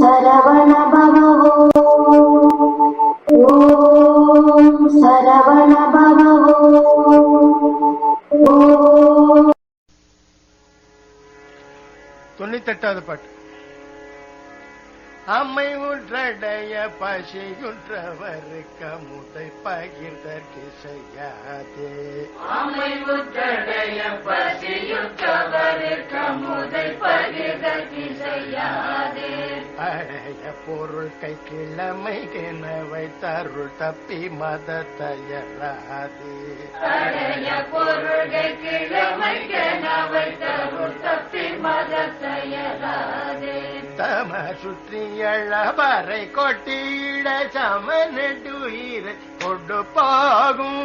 சரவண பவோ ஓம் சரவண பவோ தொண்ணூத்தெட்டாவது பாட்டு. அம்மை உன்றடைய பசியுன்றவருக்கு முதை பகிர்தற்கு செய்யாதே. அம்மை உற்றடைய பழைய பொருள் கை கிழமை கிணவை தருள் தப்பி மத தயராதே பழைய பொருள்கள் கிழமை கனவை தருள் தப்பி மதத்தையராதே தம சுற்றியழவரை கொட்டியிட சமனடுயிரை கொண்டு போகும்.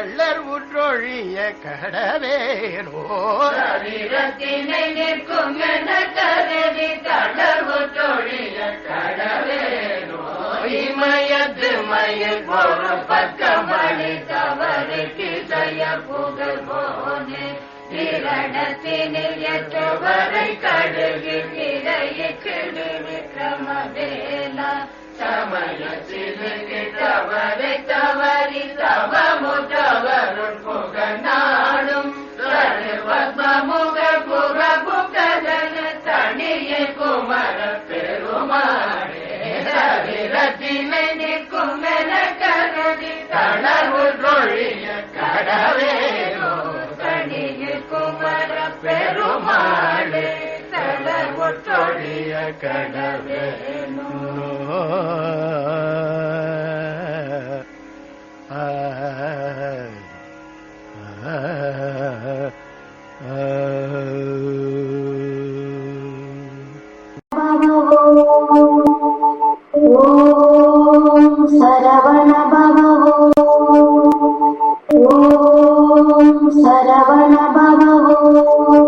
கருதி தள்ளர் உற்றொழிய கடவேனோ சரீரத்தினை நிற்கும் என கருதி தளர்வு தொழில கடவேனோ இமயத்து மயில் ஒரு பக்கமளி தவறுக்கு செய்ய புகழ் போனே. இரடத்தினில் எற்றவரை கடுகில் இடையிற்கு விக்ரமவேலா. சமயத்திற்கு மாடு கடவுட்டொழிய கடவேனோ சரவண பவோ